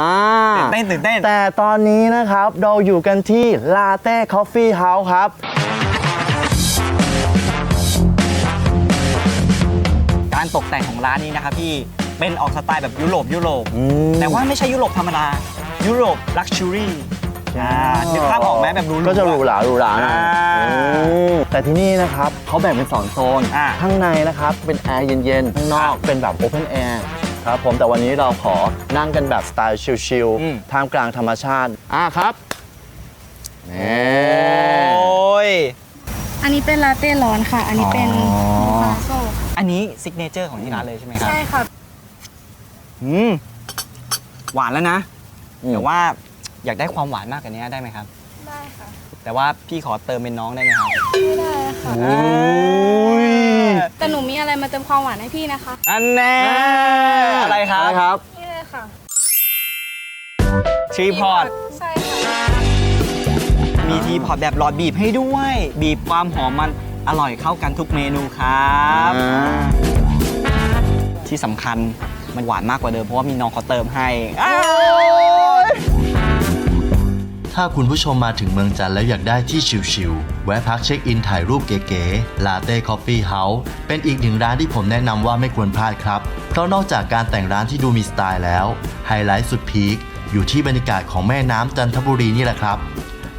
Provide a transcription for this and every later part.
อ่าตื่นเต้นตื่นเต้นแต่ตอนนี้นะครับเราอยู่กันที่ลาเต้คอฟฟี่เฮาส์ครับ การตกแต่งของร้านนี้นะครับพี่เป็นออกสไตล์แบบยุโรปยุโรป อืม แต่ว่าไม่ใช่ยุโรปธรรมดา ยุโรปลักชัวรี่อ่านึกภาพออกไหมแบบหรูๆก็จะหรูหราหรูหราหน่อยอ่าอืมแต่ที่นี่นะครับเขาแบ่งเป็น2โซน อ่าข้างในนะครับเป็นแอร์เย็นๆ ข้างนอกเป็นแบบโอเพนแอร์ ครับผมแต่วันนี้เราขอนั่งกันแบบสไตล์ชิลอืม ๆท่ามกลางธรรมชาติอ่าครับนี่โอ้ย อันนี้เป็นลาเต้ร้อนค่ะ อันนี้เป็นอ๋อคาโซ่อันนี้ซิกเนเจอร์ของที่ร้านเลยใช่ไหมครับใช่ค่ะ อืมหวานแล้วนะอืมแต่ว่าอยากได้ความหวานมากกว่านี้ได้ไหมครับ ได้ค่ะ แต่ว่าพี่ขอเติมเป็นน้องได้ไหมครับ ไม่ได้ค่ะ โอ้ย แต่หนูมีอะไรมาเติมความหวานให้พี่นะคะอันแน่อะไรครับอะไรครับ นี่เลยค่ะชีพอตใช่ค่ะมีทีพอตแบบหลอดบีบให้ด้วย บีบความหอมมันอร่อยเข้ากันทุกเมนูครับอ่าที่สำคัญมันหวานมากกว่าเดิมเพราะว่ามีน้องเขาเติมให้อ้าว ถ้าคุณผู้ชมมาถึงเมืองจันทร์แล้วอยากได้ที่ชิลๆ แวะพักเช็คอินถ่ายรูปเก๋ๆ Latte Coffee House เป็นอีกหนึ่งร้านที่ผมแนะนำว่าไม่ควรพลาดครับ เพราะนอกจากการแต่งร้านที่ดูมีสไตล์แล้ว ไฮไลท์สุดพีคอยู่ที่บรรยากาศของแม่น้ำจันทบุรีนี่แหละครับ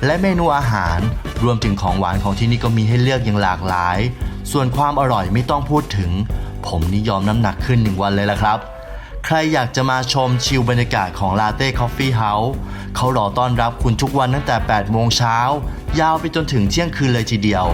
และเมนูอาหารรวมถึงของหวานของที่นี่ก็มีให้เลือกอย่างหลากหลาย ส่วนความอร่อยไม่ต้องพูดถึง ผมนี่ยอมน้ำหนักขึ้นหนึ่งวันเลยละครับ ใครอยากจะมาชมชิลบรรยากาศของ Latte Coffee House เขารอต้อนรับคุณทุกวันตั้งแต่ 8 โมงเช้า ยาวไปจนถึงเที่ยงคืนเลยทีเดียว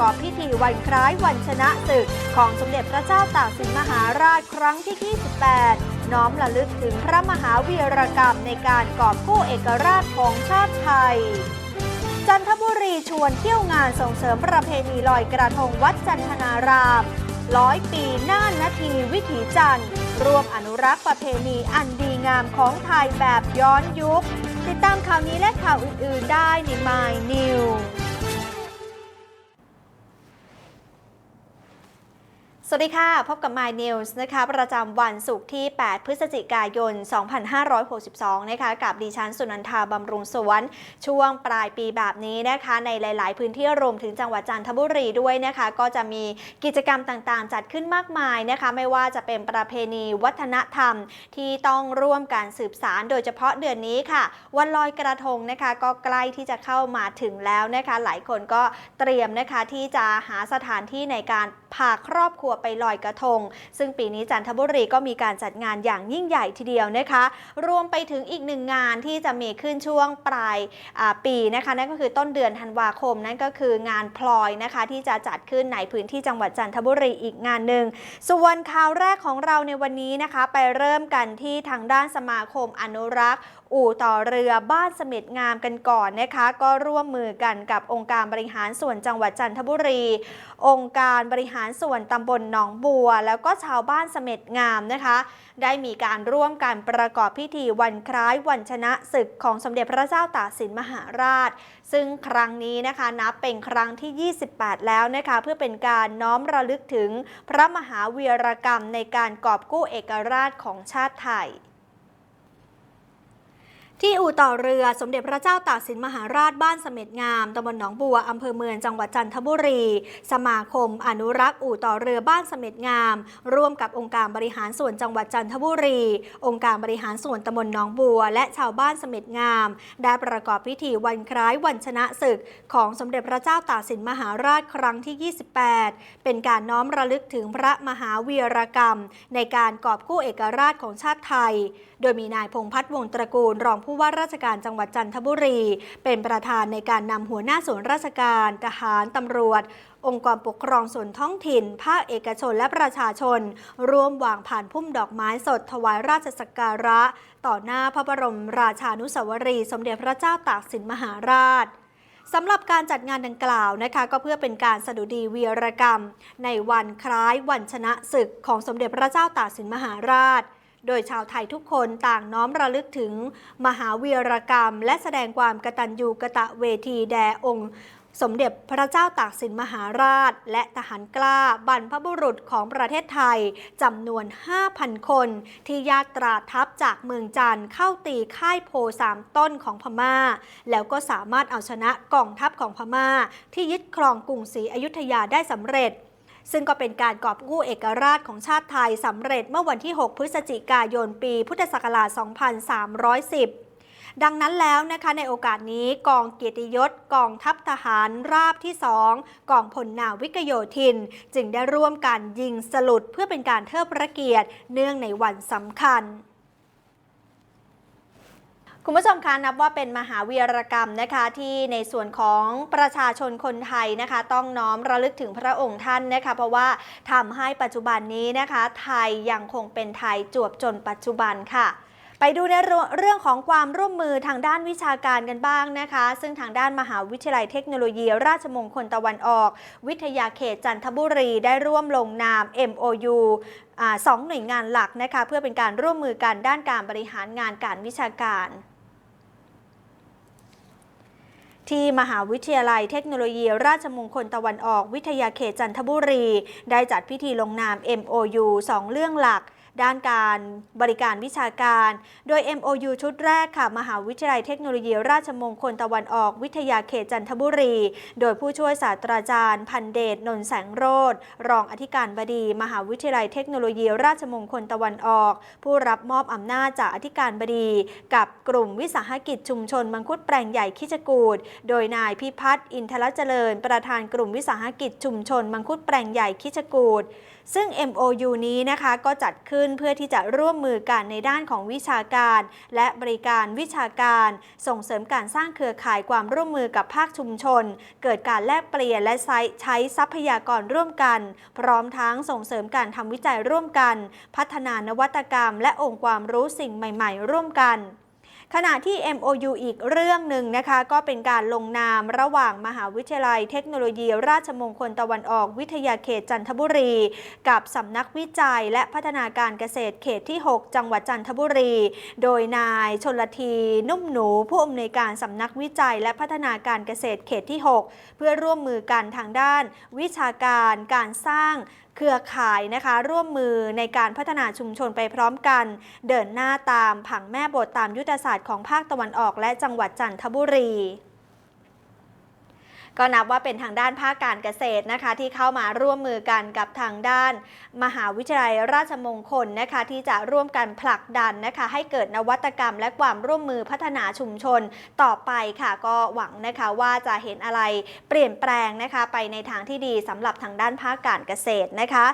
กอบพิธีวันคล้ายวันชนะศึก ของสมเด็จพระเจ้าตากสินมหาราชครั้งที่ 28 น้อมระลึกถึงพระมหาวีรกรรมในการกอบกู้เอกราชของชาติไทย จันทบุรีชวนเที่ยวงานส่งเสริมประเพณีลอยกระทงวัดจันทนารามร้อยปีน่านนาทีวิถีจันทร์ร่วมอนุรักษ์ประเพณีอันดีงามของไทยแบบย้อนยุค ติดตามข่าวนี้และข่าวอื่น ๆ ได้ใน My News สวัสดีค่ะ พบกับ My News นะคะประจำวันศุกร์ที่ 8 พฤศจิกายน 2562 นะคะกับดิฉันสุนันทาบำรุงสวนช่วงปลายปีแบบนี้นะคะ ในหลาย ๆ พื้นที่รวมถึงจังหวัดจันทบุรีด้วยนะคะ ก็จะมีกิจกรรมต่างๆ จัดขึ้นมากมายนะคะ ไม่ว่าจะเป็นประเพณีวัฒนธรรมที่ต้องร่วมการสืบสารโดยเฉพาะเดือนนี้ค่ะ วันลอยกระทงนะคะก็ใกล้ที่จะเข้ามาถึงแล้วนะคะ หลายคนก็เตรียมนะคะที่จะหาสถานที่ในการพาครอบครัวไปลอยกระทง ซึ่งปีนี้จันทบุรีก็มีการจัดงานอย่างยิ่งใหญ่ทีเดียวนะคะ รวมไปถึงอีกหนึ่งงานที่จะมีขึ้นช่วงปลายปีนะคะ นั่นก็คือต้นเดือนธันวาคม นั่นก็คืองานพลอยนะคะที่จะจัดขึ้นในพื้นที่จังหวัดจันทบุรีอีกงานหนึ่งส่วนข่าวแรกของเราในวันนี้นะคะ ไปเริ่มกันที่ทางด้านสมาคมอนุรักษ์อู่ต่อเรือบ้านเสม็ดงามกันก่อนนะคะ ก็ร่วมมือกันกับองค์การบริหารส่วนจังหวัดจันทบุรี องค์การบริหารส่วนตำบลหนองบัว แล้วก็ชาวบ้านเสม็ดงามนะคะ ได้มีการร่วมกันประกอบพิธีวันคล้ายวันชนะศึกของสมเด็จพระเจ้าตากสินมหาราช ซึ่งครั้งนี้นะคะนับเป็นครั้งที่ 28 แล้วนะคะ เพื่อเป็นการน้อมระลึกถึงพระมหาวีรกรรมในการกอบกู้เอกราชของชาติไทย ที่อู่ต่อเรือสมเด็จพระเจ้าตากสินมหาราชบ้านเสม็ดงามตำบลหนองบัวอำเภอเมืองจังหวัดจันทบุรี สมาคม อนุรักษ์อู่ต่อเรือบ้านเสม็ดงาม ร่วมกับองค์การบริหารส่วนจังหวัดจันทบุรี องค์การบริหารส่วนตำบลหนองบัว และชาวบ้านเสม็ดงาม ได้ประกอบพิธีวันคล้ายวันชนะศึก ของสมเด็จพระเจ้าตากสินมหาราชครั้งที่ 28 เป็นการน้อมระลึกถึงพระมหาวีรกรรม ในการกอบกู้เอกราชของชาติไทย โดยมีนายพงพัฒน์วงศ์ตระกูลรองผู้ว่าราชการจังหวัดจันทบุรี เป็นประธานในการนำหัวหน้าส่วนราชการทหารตำรวจ องค์กรปกครองส่วนท้องถิ่น ภาคเอกชนและประชาชน ร่วมวางผ่านพุ่มดอกไม้สดถวายราชสักการะ ต่อหน้าพระบรมราชานุสาวรีย์สมเด็จพระเจ้าตากสินมหาราชสำหรับการจัดงานดังกล่าวนะคะก็เพื่อเป็นการสดุดีวีรกรรม ในวันคล้ายวันชนะศึกของสมเด็จพระเจ้าตากสินมหาราช โดยชาวไทยทุกคนต่างน้อมระลึกถึงมหาวีรกรรม และแสดงความกตัญญูกะตะเวทีแด่องค์ สมเด็จพระเจ้าตากสินมหาราช และทหารกล้าบรรพบุรุษของประเทศไทยจำนวน 5,000 คน ที่ญาตราทัพจากเมืองจันทร์เข้าตีค่ายโพสามต้นของพม่า แล้วก็สามารถเอาชนะกองทัพของพม่า ที่ยึดครองกรุงศรีอยุธยาได้สำเร็จ ซึ่งก็เป็นการกอบกู้เอกราชของชาติไทยสำเร็จเมื่อวันที่ 6 พฤศจิกายนปี พุทธศักราช 2310ดังนั้นแล้วนะคะในโอกาสนี้กองเกียรติยศกองทัพทหารราบที่ 2 กองพลนาวิกโยธิน จึงได้ร่วมกันยิงสลุดเพื่อเป็นการเทิดพระเกียรติเนื่องในวันสำคัญ คุณผู้ชมคะนับว่าเป็นมหาวีรกรรมนะคะที่ในส่วนของประชาชนคนไทยนะคะ ต้องน้อมระลึกถึงพระองค์ท่านนะคะ เพราะว่าทำให้ปัจจุบันนี้นะคะ ไทยยังคงเป็นไทยจวบจนปัจจุบันค่ะไปดูในเรื่องของความร่วมมือทางด้านวิชาการกันบ้างนะคะ ซึ่งทางด้านมหาวิทยาลัยเทคโนโลยี ราชมงคลตะวันออก วิทยาเขตจันทบุรีได้ร่วมลงนาม MOU อสองหน่วยงานหลักนะคะ เพื่อเป็นการร่วมมือกันด้านการบริหารงานการวิชาการ ที่มหาวิทยาลัยเทคโนโลยี ราชมงคลตะวันออกวิทยาเขตจันทบุรี ได้จัดพิธีลงนาม MOU 2 เรื่องหลัก ด้านการบริการวิชาการ โดย MOU ชุดแรกค่ะ มหาวิทยาลัยเทคโนโลยี ราชมงคลตะวันออกวิทยาเขตจันทบุรี โดยผู้ช่วยศาสตราจารย์ พันเดชนนท์แสงโรธรองอธิการบดี มหาวิทยาลัยเทคโนโลยี ราชมงคลตะวันออก ผู้รับมอบอำนาจจากอธิการบดี กับกลุ่มวิสาหกิจชุมชนมังคุดแปลงใหญ่คิจกูดโดยนายพิพัฒน์อินทรเจริญ ประธานกลุ่มวิสาหกิจชุมชนมังคุดแปลงใหญ่คิจกูดซึ่ง MOU นี้นะคะก็จัดขึ้นเพื่อที่จะร่วมมือกันในด้านของวิชาการ และบริการวิชาการ ส่งเสริมการสร้างเครือข่ายความร่วมมือกับภาคชุมชน เกิดการแลกเปลี่ยนและใช้ใช้ทรัพยากรร่วมกัน พร้อมทั้งส่งเสริมการทำวิจัยร่วมกัน พัฒนานวัตกรรม และองค์ความรู้สิ่งใหม่ ๆ ร่วมกัน ขณะที่ MOU อีกเรื่องหนึ่งนะคะ ก็เป็นการลงนามระหว่างมหาวิทยาลัยเทคโนโลยี ราชมงคลตะวันออกวิทยาเขตจันทบุรี กับสำนักวิจัยและพัฒนาการเกษตรเขตที่ 6 จังหวัดจันทบุรี โดยนายชนลทีนุ่มหนู ผู้อำนวยการสำนักวิจัย และพัฒนาการเกษตรเขตที่ 6 เพื่อร่วมมือกันทางด้าน วิชาการการสร้าง เครือข่ายนะคะ ร่วมมือในการพัฒนาชุมชนไปพร้อมกัน เดินหน้าตามผังแม่บทตามยุทธศาสตร์ของภาคตะวันออกและจังหวัดจันทบุรี ก็นับว่าเป็นทางด้านภาคการเกษตรนะคะที่เข้ามาร่วมมือกันกับทางด้าน มหาวิทยาลัยราชมงคลนะคะที่จะร่วมกันผลักดันนะคะ ให้เกิดนวัตกรรมและความร่วมมือพัฒนาชุมชนต่อไปค่ะก็หวังนะคะว่าจะเห็นอะไรเปลี่ยนแปลงนะคะ ไปในทางที่ดีสำหรับทางด้านภาคการเกษตรนะคะ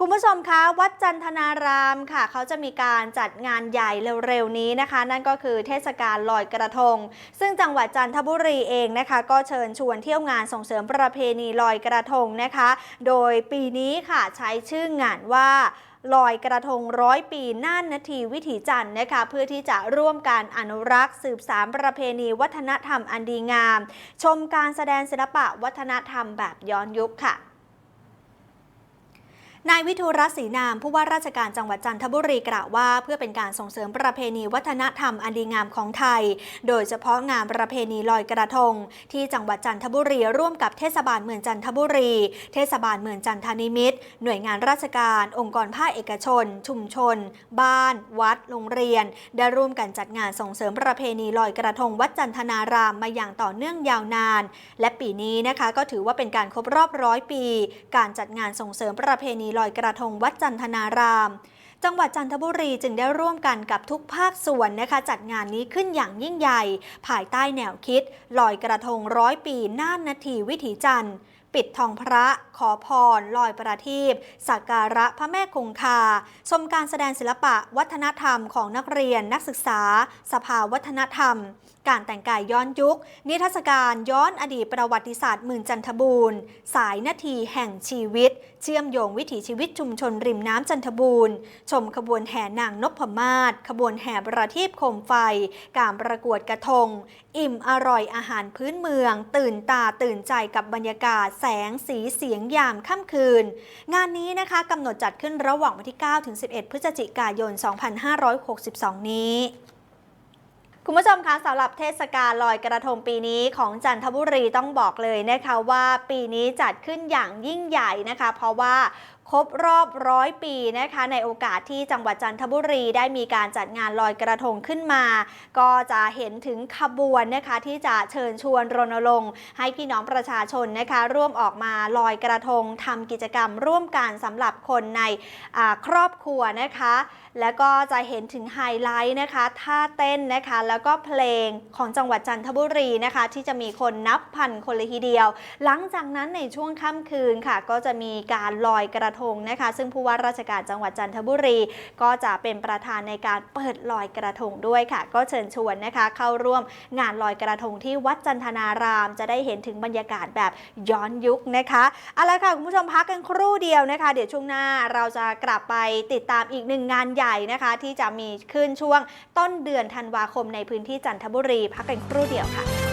คุณผู้ชมคะวัดจันทนารามค่ะ เขาจะมีการจัดงานใหญ่เร็วๆนี้นะคะ นั่นก็คือเทศกาลลอยกระทง ซึ่งจังหวัดจันทบุรีเองนะคะ ก็เชิญชวนเที่ยวงานส่งเสริมประเพณีลอยกระทงนะคะ โดยปีนี้ค่ะใช้ชื่องานว่าลอยกระทงร้อยปีน่านนาทีวิถีจันทร์นะคะเพื่อที่จะร่วมการอนุรักษ์สืบสานประเพณีวัฒนธรรมอันดีงาม ชมการแสดงศิลปะวัฒนธรรมแบบย้อนยุคค่ะ นายวิทูรัตศรีนามผู้ว่าราชการจังหวัดจันทบุรีกล่าวว่า เพื่อเป็นการส่งเสริมประเพณีวัฒนธรรมอันดีงามของไทย โดยเฉพาะงานประเพณีลอยกระทง ที่จังหวัดจันทบุรีร่วมกับเทศบาลเมืองจันทบุรี เทศบาลเมืองจันทนิมิตร หน่วยงานราชการ องค์กรภาคเอกชน ชุมชน บ้าน วัด โรงเรียน ได้ร่วมกันจัดงานส่งเสริมประเพณีลอยกระทงวัดจันทนารามมาอย่างต่อเนื่องยาวนาน และปีนี้นะคะก็ถือว่าเป็นการครบรอบร้อยปี การจัดงานส่งเสริมประเพณีลอยกระทงวัดจันทนาราม จังหวัดจันทบุรีจึงได้ร่วมกันกับทุกภาคส่วนนะคะ จัดงานนี้ขึ้นอย่างยิ่งใหญ่ ภายใต้แนวคิด ลอยกระทงร้อยปีน่านนาทีวิถีจันทร์ปิดทองพระ ขอพร ลอยประทีปสักการะพระแม่คงคา ชมการแสดงศิลปะวัฒนธรรมของนักเรียนนักศึกษา สภาวัฒนธรรม การแต่งกายย้อนยุค นิทรรศการย้อนอดีตประวัติศาสตร์หมื่นจันทบูรณ์ สายนาทีแห่งชีวิต เชื่อมโยงวิถีชีวิตชุมชนริมน้ำจันทบูรณ์ ชมขบวนแห่นางนพมาศขบวนแห่ประทีปโคมไฟ การประกวดกระทง อิ่มอร่อยอาหารพื้นเมือง ตื่นตาตื่นใจกับบรรยากาศแสงสีเสียงยามค่ำคืน งานนี้นะคะกำหนดจัดขึ้นระหว่างวันที่ 9 ถึง 11 พฤศจิกายน 2562 นี้ คุณผู้ชมคะสำหรับเทศกาลลอยกระทงปีนี้ของจันทบุรีต้องบอกเลยนะคะว่าปีนี้จัดขึ้นอย่างยิ่งใหญ่นะคะ เพราะว่า ครบรอบร้อยปีนะคะ ในโอกาสที่จังหวัดจันทบุรีได้มีการจัดงานลอยกระทงขึ้นมา ก็จะเห็นถึงขบวนนะคะที่จะเชิญชวนรณรงค์ให้พี่น้องประชาชนนะคะ ร่วมออกมาลอยกระทงทำกิจกรรมร่วมกันสำหรับคนในครอบครัวนะคะ แล้วก็จะเห็นถึงไฮไลท์นะคะ ท่าเต้นนะคะ แล้วก็เพลงของจังหวัดจันทบุรีนะคะ ที่จะมีคนนับพันคนเลยทีเดียว หลังจากนั้นในช่วงค่ำคืนค่ะ ก็จะมีการลอยกระทงนะคะ ซึ่งผู้ว่าราชการจังหวัดจันทบุรี ก็จะเป็นประธานในการเปิดลอยกระทงด้วยค่ะ ก็เชิญชวนนะคะ เข้าร่วมงานลอยกระทงที่วัดจันทนาราม จะได้เห็นถึงบรรยากาศแบบย้อนยุคนะคะเอาละค่ะคุณผู้ชมพักกันครู่เดียวนะคะ เดี๋ยวช่วงหน้าเราจะกลับไปติดตามอีกหนึ่งงานใหญ่นะคะ ที่จะมีขึ้นช่วงต้นเดือนธันวาคมในพื้นที่จันทบุรี พักกันครู่เดียวค่ะ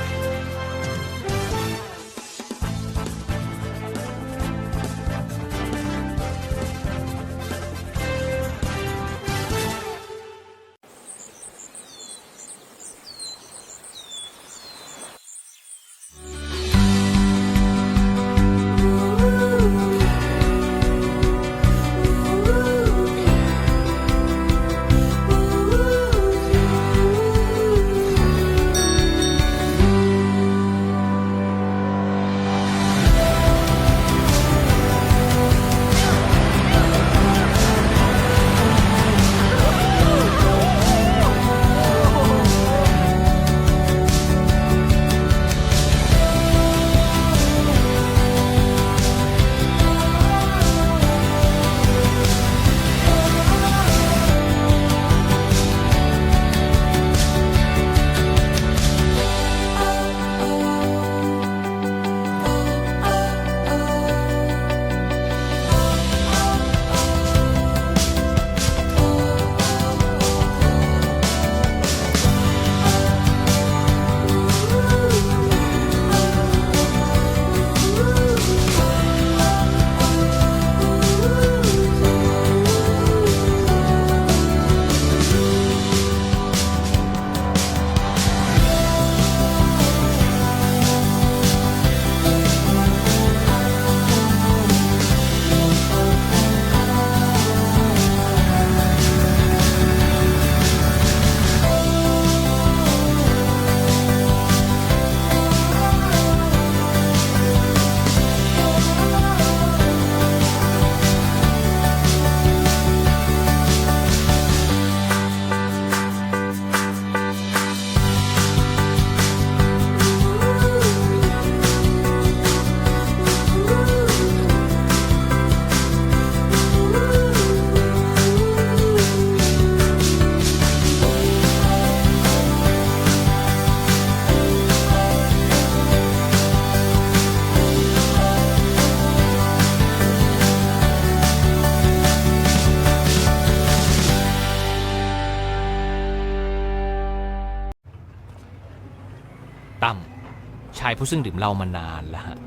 ผู้ซึ่งดื่มเหล้ามานานแล้วฮะ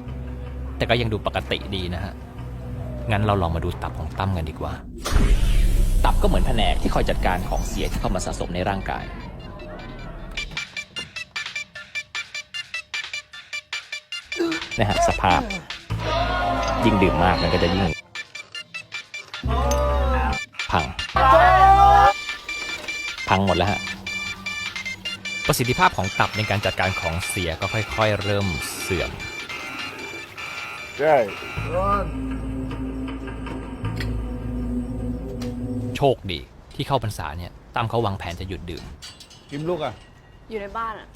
แต่ก็ยังดูปกติดีนะฮะ งั้นเราลองมาดูตับของตั้มกันดีกว่า ตับก็เหมือนแผนกที่คอยจัดการของเสียที่เข้ามาสะสมในร่างกาย นะฮะสภาพ ยิ่งดื่มมากมันก็จะยิ่ง พัง พังหมดแล้วฮะ ประสิทธิภาพของตับในการจัดการของเสียก็ค่อยๆ เริ่มเสื่อมโชคดีที่เข้าพรรษาเนี่ยตั้มเขาวางแผนจะหยุดดื่ม กิมลูกอะ อยู่ในบ้านอะ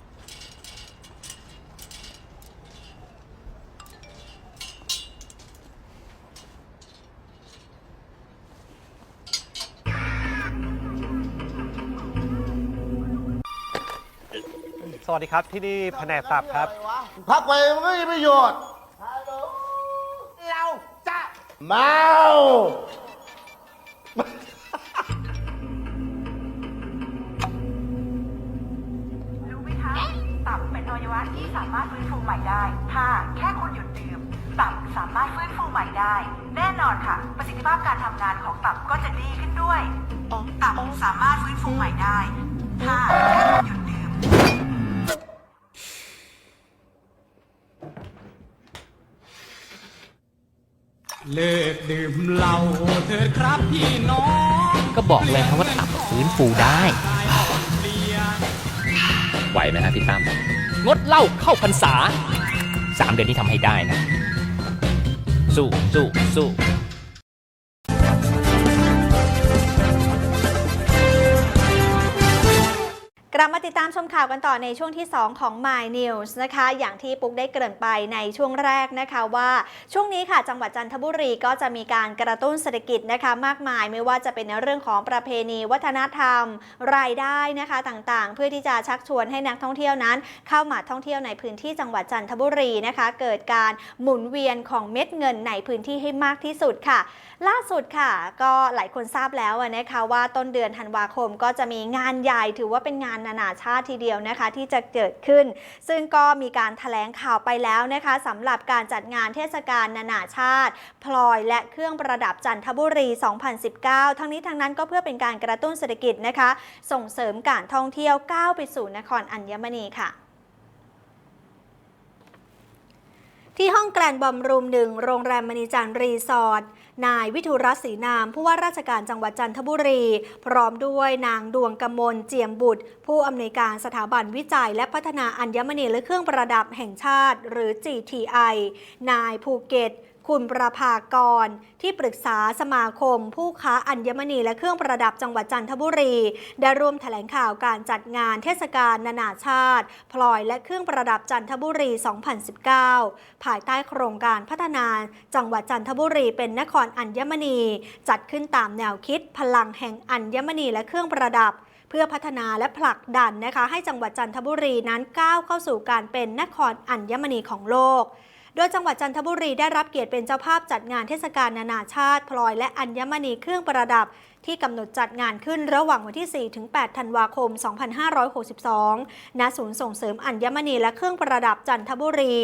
วัสดีครับที่นี่แผนกตับครับ พักไปมันไม่มีประโยชน์ เราจะเมา รู้ไหมคะ ตับเป็นอวัยวะที่สามารถฟื้นฟูใหม่ได้ ถ้าแค่คุณหยุดดื่ม ตับสามารถฟื้นฟูใหม่ได้ แน่นอนค่ะ ประสิทธิภาพการทำงานของตับก็จะดีขึ้นด้วย ตับสามารถฟื้นฟูใหม่ได้ ถ้าแค่คุณหยุด เลิกดื่มเหล้าเถิดครับพี่น้องก็บอกเลยครับว่าตับฟื้นฟูได้ ไหวไหมฮะพี่ตั้มงดเหล้าเข้าพรรษาสามเดือนนี้ทำให้ได้นะ สู้สู้สู้ ลับมาติดตามชมข่าวกันต่อในช่วงที่ 2 ของ My News นะคะ อย่างที่ปุ๊กได้เกริ่นไปในช่วงแรกนะคะว่า ช่วงนี้ค่ะจังหวัดจันทบุรีก็จะมีการกระตุ้นเศรษฐกิจนะคะมากมายไม่ว่าจะเป็นในเรื่องของประเพณี วัฒนธรรม รายได้นะคะต่างๆ เพื่อที่จะชักชวนให้นักท่องเที่ยวนั้น เข้ามาท่องเที่ยวในพื้นที่จังหวัดจันทบุรีนะคะ เกิดการหมุนเวียนของเม็ดเงินในพื้นที่ให้มากที่สุดค่ะ ล่าสุดค่ะ ก็หลายคนทราบแล้วนะคะว่าต้นเดือนธันวาคมก็จะมีงานใหญ่ถือว่าเป็นงานนานาชาติทีเดียวนะคะที่จะเกิดขึ้น ซึ่งก็มีการถแถลงข่าวไปแล้วนะคะสำหรับการจัดงานเทศกาลนานาชาติ พลอยและเครื่องประดับจันทบุรี 2019 ทั้งนี้ทั้งนั้นก็เพื่อเป็นการกระตุ้นเศรษฐกิจนะคะ ส่งเสริมการท่องเที่ยวก้าวไปสู่นครอัญมณีค่ะที่ห้องแกลนบอมรูมหนึ่งโรงแรมมณีจันทร์รีสอร์ท นายวิทุรัตน์ศรีนาม ผู้ว่าราชการจังหวัดจันทบุรี พร้อมด้วยนางดวงกมลเจียมบุตร ผู้อำนวยการสถาบันวิจัย และพัฒนาอัญมณีและเครื่องประดับแห่งชาติ หรือ GTI นายภูเก็ต คุณประภากร ที่ปรึกษาสมาคม ผู้ค้าอัญมณีและเครื่องประดับจังหวัดจันทบุรี ได้ร่วมแถลงข่าวการจัดงานเทศกาลนานาชาติ พลอยและเครื่องประดับจันทบุรี 2019 ภายใต้โครงการพัฒนาจังหวัดจันทบุรีเป็นนครอัญมณี จัดขึ้นตามแนวคิดพลังแห่งอัญมณีและเครื่องประดับเพื่อพัฒนาและผลักดันนะคะให้จังหวัดจันทบุรีนั้นก้าวเข้าสู่การเป็นนครอัญมณีของโลก โดยจังหวัดจันทบุรีได้รับเกียรติเป็นเจ้าภาพจัดงานเทศกาลนานาชาติพลอยและอัญมณีเครื่องประดับ ที่กำหนดจัดงานขึ้นระหว่างวันที่ 4 ถึง 8 ธันวาคม 2562 ณ ศูนย์ส่งเสริมอัญมณีและเครื่องประดับจันทบุรี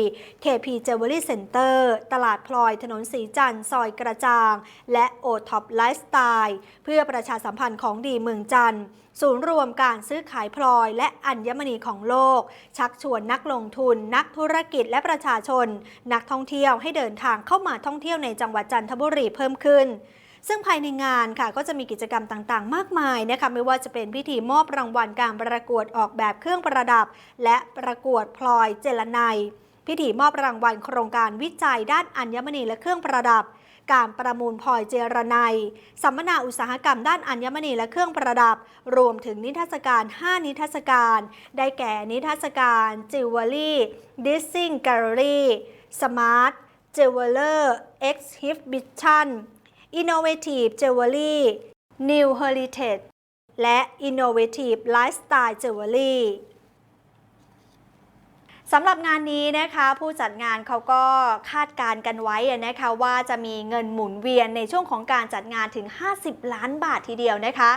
KP Jewelry Center ตลาดพลอยถนนสีจันทร์ซอยกระจ่าง และ o t o p Lifestyle เพื่อประชาสัมพันธ์ของดีเมืองจันทร์ ศูนย์รวมการซื้อขายพลอยและอัญมณีของโลก ชักชวนนักลงทุน นักธุรกิจและประชาชน นักท่องเที่ยวให้เดินทางเข้ามาท่องเที่ยวในจังหวัดจันทบุรีเพิ่มขึ้นซึ่งภายในงานค่ะก็จะมีกิจกรรมต่างๆ มากมายนะคะไม่ว่าจะเป็นพิธีมอบรางวัลการประกวดออกแบบเครื่องประดับ และประกวดพลอยเจรไนยพิธีมอบรางวัลโครงการวิจัยด้านอัญมณีและเครื่องประดับ การประมูลพลอยเจรไนยสัมมนาอุตสาหกรรมด้านอัญมณีและเครื่องประดับ รวมถึงนิทรรศการ 5 นิทรรศการ ได้แก่นิทรรศการจิวเวลรี่ดิสซิ่งแกลเลอรี่สมาร์ทจิวเวลเลอร์เอ็กซ์ฮิฟบิชั่น Innovative Jewelry New Heritage และ Innovative Lifestyle Jewelry สำหรับงานนี้นะคะผู้จัดงานเขาก็คาดการณ์กันไว้นะคะว่าจะมีเงินหมุนเวียนในช่วงของการจัดงานถึง 50 ล้านบาททีเดียวนะคะ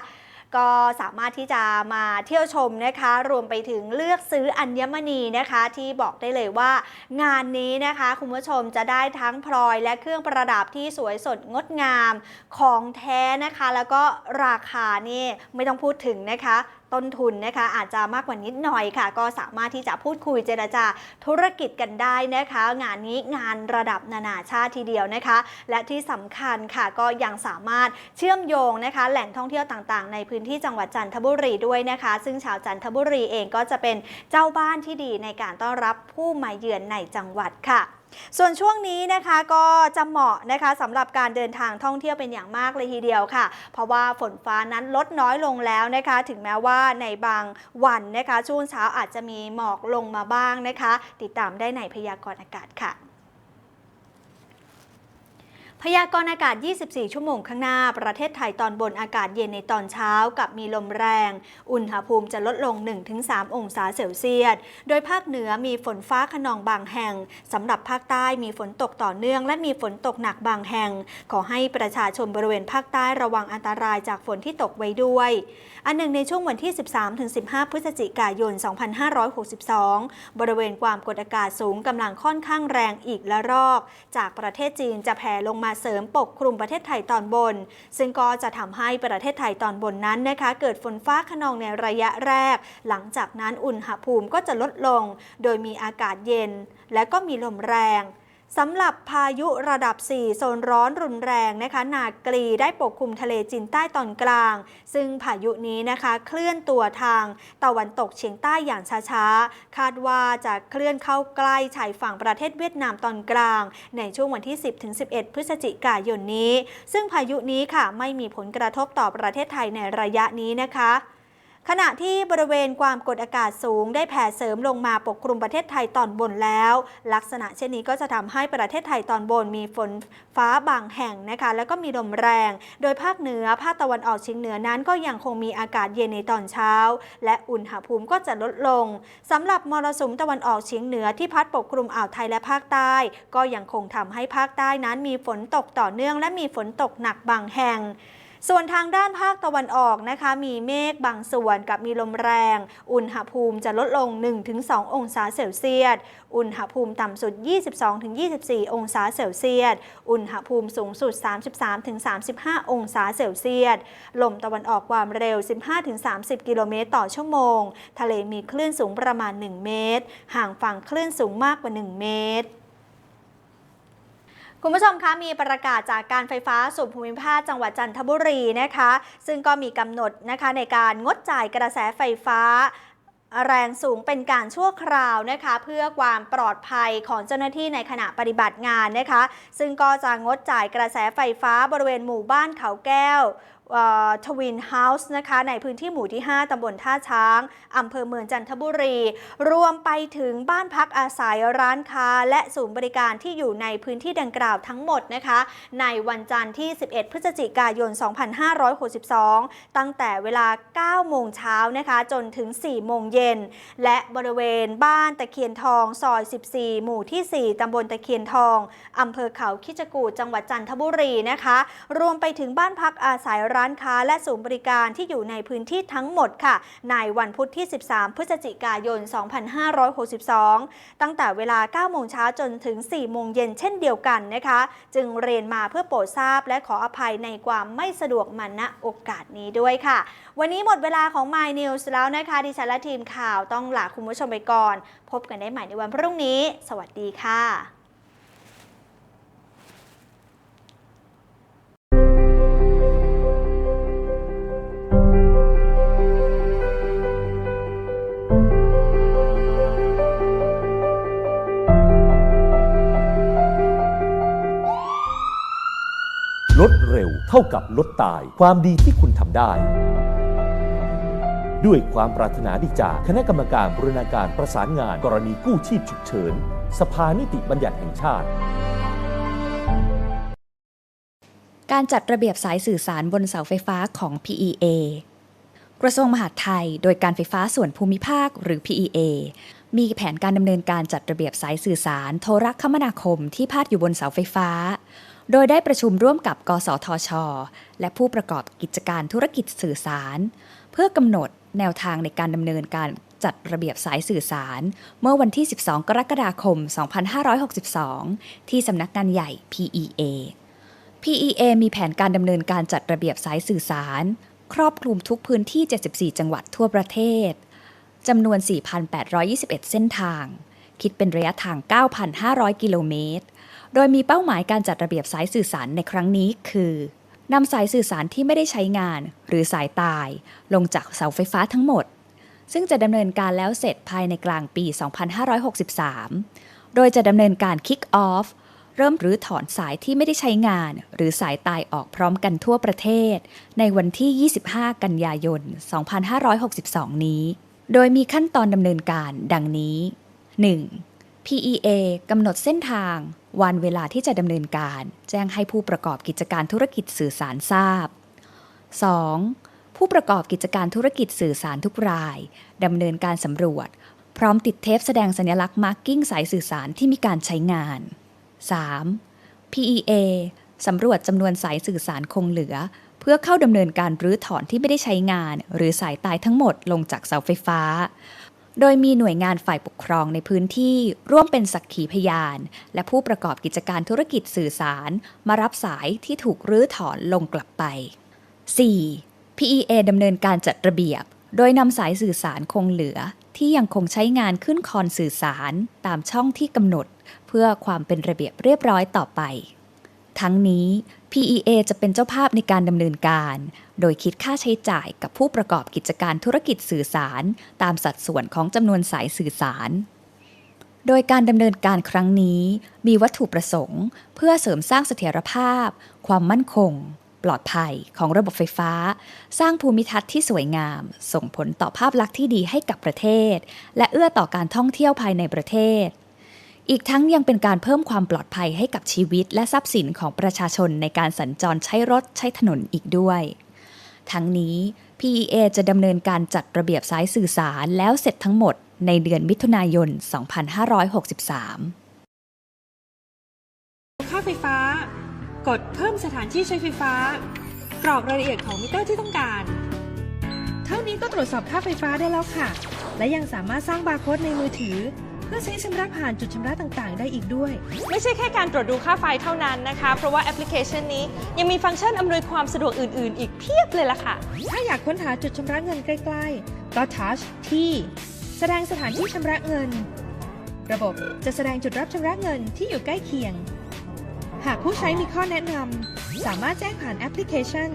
ก็สามารถที่จะมาเที่ยวชมนะคะ รวมไปถึงเลือกซื้ออัญมณีนะคะ ที่บอกได้เลยว่า งานนี้นะคะคุณผู้ชมจะได้ทั้งพลอยและเครื่องประดับที่สวยสดงดงามของแท้นะคะ แล้วก็ราคานี่ไม่ต้องพูดถึงนะคะ ต้นทุนนะคะ อาจจะมากกว่านิดหน่อยค่ะ ก็สามารถที่จะพูดคุยเจรจาธุรกิจกันได้นะคะ งานนี้งานระดับนานาชาติทีเดียวนะคะ และที่สำคัญค่ะก็ยังสามารถเชื่อมโยงนะคะ แหล่งท่องเที่ยวต่างๆ ในพื้นที่จังหวัดจันทบุรีด้วยนะคะ ซึ่งชาวจันทบุรีเองก็จะเป็นเจ้าบ้านที่ดีในการต้อนรับผู้มาเยือนในจังหวัดค่ะ ส่วนช่วงนี้นะคะก็จะเหมาะนะคะสำหรับการเดินทางท่องเที่ยวเป็นอย่างมากเลยทีเดียวค่ะ เพราะว่าฝนฟ้านั้นลดน้อยลงแล้วนะคะ ถึงแม้ว่าในบางวันนะคะ ช่วงเช้าอาจจะมีหมอกลงมาบ้างนะคะ ติดตามได้ในพยากรณ์อากาศค่ะ พยากรณ์อากาศ 24 ชั่วโมงข้างหน้า ประเทศไทยตอนบนอากาศเย็นในตอนเช้ากับมีลมแรง อุณหภูมิจะลดลง 1-3 องศาเซลเซียส โดยภาคเหนือมีฝนฟ้าขนองบางแห่ง สำหรับภาคใต้มีฝนตกต่อเนื่องและมีฝนตกหนักบางแห่ง ขอให้ประชาชนบริเวณภาคใต้ระวังอันตรายจากฝนที่ตกไว้ด้วยอันหนึ่งในช่วงวันที่ 13-15 พฤศจิกายน 2562 บริเวณความกดอากาศสูงกำลังค่อนข้างแรงอีกละรอก จากประเทศจีนจะแผ่ลงมาเสริมปกคลุมประเทศไทยตอนบน ซึ่งก็จะทำให้ประเทศไทยตอนบนนั้นนะคะ เกิดฝนฟ้าขนองในระยะแรก หลังจากนั้นอุณหภูมิก็จะลดลง โดยมีอากาศเย็น และก็มีลมแรง สำหรับพายุระดับ 4 โซนร้อนรุนแรงนะคะ นากรีได้ปกคลุมทะเลจีนใต้ตอนกลาง ซึ่งพายุนี้นะคะเคลื่อนตัวทางตะวันตกเฉียงใต้อย่างช้าๆ คาดว่าจะเคลื่อนเข้าใกล้ชายฝั่งประเทศเวียดนามตอนกลาง ในช่วงวันที่ 10-11 พฤศจิกายนนี้ ซึ่งพายุนี้ค่ะไม่มีผลกระทบต่อประเทศไทยในระยะนี้นะคะ ขณะที่บริเวณความกดอากาศสูงได้แผ่เสริมลงมาปกคลุมประเทศไทยตอนบนแล้ว ลักษณะเช่นนี้ก็จะทำให้ประเทศไทยตอนบนมีฝนฟ้าบางแห่งนะคะ แล้วก็มีลมแรง โดยภาคเหนือภาคตะวันออกเฉียงเหนือนั้นก็ยังคงมีอากาศเย็นในตอนเช้า และอุณหภูมิก็จะลดลงสำหรับมรสุมตะวันออกเฉียงเหนือที่พัดปกคลุมอ่าวไทยและภาคใต้ ก็ยังคงทำให้ภาคใต้นั้นมีฝนตกต่อเนื่อง และมีฝนตกหนักบางแห่ง ส่วนทางด้านภาคตะวันออกนะคะมีเมฆบางส่วนกับมีลมแรง อุณหภูมิจะลดลง 1-2 องศาเซลเซียส อุณหภูมิต่ำสุด 22-24 องศาเซลเซียส อุณหภูมิสูงสุด 33-35 องศาเซลเซียส ลมตะวันออกความเร็ว 15-30 กิโลเมตรต่อชั่วโมง ทะเลมีคลื่นสูงประมาณ 1 เมตร ห่างฝั่งคลื่นสูงมากกว่า 1 เมตร คุณผู้ชมคะมีประกาศจากการไฟฟ้าส่วนภูมิภาคจังหวัดจันทบุรีนะคะ ซึ่งก็มีกำหนดนะคะในการงดจ่ายกระแสไฟฟ้าแรงสูงเป็นการชั่วคราวนะคะ เพื่อความปลอดภัยของเจ้าหน้าที่ในขณะปฏิบัติงานนะคะ ซึ่งก็จะงดจ่ายกระแสไฟฟ้าบริเวณหมู่บ้านเขาแก้ว ทวินเฮาส์นะคะในพื้นที่หมู่ที่ 5 ตำบลท่าช้าง อำเภอเมืองจันทบุรี รวมไปถึงบ้านพักอาศัยร้านค้า และศูนย์บริการที่อยู่ในพื้นที่ดังกล่าวทั้งหมดนะคะ ในวันจันทร์ที่ 11 พฤศจิกายน 2562 ตั้งแต่เวลา 9 โมงเช้านะคะ จนถึง 4 โมงเย็น และบริเวณบ้านตะเคียนทองซอย 14 หมู่ที่ 4 ตำบลตะเคียนทองอำเภอเขาคิจกูจังหวัดจันทบุรีนะคะ รวมไปถึงบ้านพักอาศัยร้านานค้าและศูนย์บริการที่อยู่ในพื้นที่ทั้งหมดค่ะ ในวันพุธที่ 13 พฤศจิกายน 2562 ตั้งแต่เวลา 9 โมงเช้าจนถึง 4 โมงเย็นเช่นเดียวกันนะคะ จึงเรียนมาเพื่อโปรดทราบและขออภัยในความไม่สะดวกมาณโอกาสนี้ด้วยค่ะ วันนี้หมดเวลาของ My News แล้วนะคะ ดิฉันและทีมข่าวต้องลาคุณผู้ชมไปก่อน พบกันได้ใหม่ในวันพรุ่งนี้ สวัสดีค่ะ ร็ว เท่ากับลดตาย ความดีที่คุณทำได้ ด้วยความปรารถนาดีจากคณะกรรมการบรณาการประสานงาน กรณีกู้ชีพฉุกเฉิน สภานิติบัญญัติแห่งชาติการจัดระเบียบสายสื่อสารบนเสาไฟฟ้าของ PEA กระทรวงมหาดไทย โดยการไฟฟ้าส่วนภูมิภาคหรือ PEA มีแผนการดำเนินการจัดระเบียบสายสื่อสาร โทรคมนาคมที่พาดอยู่บนเสาไฟฟ้า โดยได้ประชุมร่วมกับ กสทช และผู้ประกอบกิจการธุรกิจสื่อสาร เพื่อกำหนดแนวทางในการดำเนินการจัดระเบียบสายสื่อสาร เมื่อวันที่ 12 กรกฎาคม 2562 ที่สำนักงานใหญ่ PEA PEA มีแผนการดำเนินการจัดระเบียบสายสื่อสาร ครอบคลุมทุกพื้นที่ 74 จังหวัดทั่วประเทศจำนวน 4,821 เส้นทาง คิดเป็นระยะทาง 9,500 กิโลเมตร โดยมีเป้าหมายการจัดระเบียบสายสื่อสารในครั้งนี้คือนำสายสื่อสารที่ไม่ได้ใช้งาน หรือสายตาย ลงจากเสาไฟฟ้าทั้งหมด ซึ่งจะดำเนินการแล้วเสร็จภายในกลางปี 2563 โดยจะดำเนินการ Kick Off เริ่มหรือถอนสายที่ไม่ได้ใช้งาน หรือสายตายออกพร้อมกันทั่วประเทศ ในวันที่ 25 กันยายน 2562 นี้ โดยมีขั้นตอนดำเนินการดังนี้ 1. PEA กำหนดเส้นทาง วันเวลาที่จะดำเนินการ แจ้งให้ผู้ประกอบกิจการธุรกิจสื่อสารทราบ 2. ผู้ประกอบกิจการธุรกิจสื่อสารทุกรายดำเนินการสำรวจ พร้อมติดเทปแสดงสัญลักษณ์มาร์กิ้งสายสื่อสารที่มีการใช้งาน 3. PEA สำรวจจำนวนสายสื่อสารคงเหลือ เพื่อเข้าดำเนินการรื้อถอนที่ไม่ได้ใช้งาน หรือสายตายทั้งหมดลงจากเสาไฟฟ้า โดยมีหน่วยงานฝ่ายปกครองในพื้นที่ร่วมเป็นสักขีพยาน และผู้ประกอบกิจการธุรกิจสื่อสาร มารับสายที่ถูกรื้อถอนลงกลับไป 4. PEA ดำเนินการจัดระเบียบ โดยนำสายสื่อสารคงเหลือ ที่ยังคงใช้งานขึ้นคอนสื่อสาร ตามช่องที่กำหนด เพื่อความเป็นระเบียบเรียบร้อยต่อไป ทั้งนี้ PEA จะเป็นเจ้าภาพในการดำเนินการ โดยคิดค่าใช้จ่ายกับผู้ประกอบกิจการธุรกิจสื่อสาร ตามสัดส่วนของจำนวนสายสื่อสาร โดยการดำเนินการครั้งนี้ มีวัตถุประสงค์ เพื่อเสริมสร้างเสถียรภาพ ความมั่นคง ปลอดภัยของระบบไฟฟ้า สร้างภูมิทัศน์ที่สวยงาม ส่งผลต่อภาพลักษณ์ที่ดีให้กับประเทศ และเอื้อต่อการท่องเที่ยวภายในประเทศ อีกทั้งยังเป็นการเพิ่มความปลอดภัยให้กับชีวิตและทรัพย์สินของประชาชนในการสัญจรใช้รถใช้ถนนอีกด้วย ทั้งนี้ PEA จะดำเนินการจัดระเบียบสายสื่อสารแล้วเสร็จทั้งหมดในเดือนมิถุนายน 2563 ค่าไฟฟ้า กดเพิ่มสถานที่ใช้ไฟฟ้า กรอกรายละเอียดของมิเตอร์ที่ต้องการ เท่านี้ก็ตรวจสอบค่าไฟฟ้าได้แล้วค่ะ และยังสามารถสร้างบาร์โค้ดในมือถือ พื่อใช้ชำระผ่านจุดชำระต่างๆ ได้อีกด้วย ไม่ใช่แค่การตรวจดูค่าไฟเท่านั้นนะคะ เพราะว่าแอปพลิเคชันนี้ยังมีฟังก์ชันอำนวยความสะดวกอื่น ๆ อีกเพียบเลยล่ะค่ะ ถ้าอยากค้นหาจุดชำระเงินใกล้ๆ ก็ทัชที่ แสดงสถานที่ชำระเงิน ระบบจะแสดงจุดรับชำระเงินที่อยู่ใกล้เคียง หากผู้ใช้มีข้อแนะนำสามารถแจ้งผ่านแอปพลิเคชัน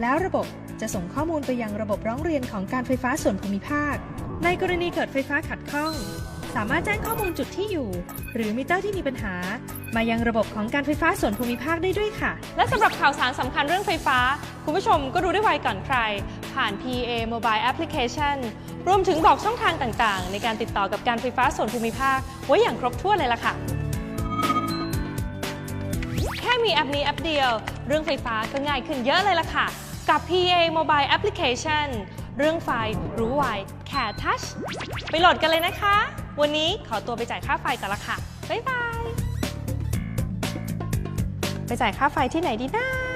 แล้วระบบจะส่งข้อมูลไปยังระบบร้องเรียนของการไฟฟ้าส่วนภูมิภาค ในกรณีเกิดไฟฟ้าขัดข้อง สามารถแจ้งข้อมูลจุดที่อยู่ หรือมิเตอร์ที่มีปัญหา มายังระบบของการไฟฟ้าส่วนภูมิภาคได้ด้วยค่ะ และสำหรับข่าวสารสำคัญเรื่องไฟฟ้า คุณผู้ชมก็รู้ได้ไวก่อนใคร ผ่าน PA Mobile Application รวมถึงบอกช่องทางต่างๆ ในการติดต่อกับการไฟฟ้าส่วนภูมิภาค ไว้อย่างครบถ้วนเลยล่ะค่ะ แค่มีแอปนี้แอปเดียว เรื่องไฟฟ้าก็ง่ายขึ้นเยอะเลยล่ะค่ะ กับ PA Mobile Application เรื่องไฟรู้ไวแค่ทัชไปโหลดกันเลยนะคะ วันนี้ขอตัวไปจ่ายค่าไฟก่อนละค่ะ บ๊ายบาย ไปจ่ายค่าไฟที่ไหนดีนะ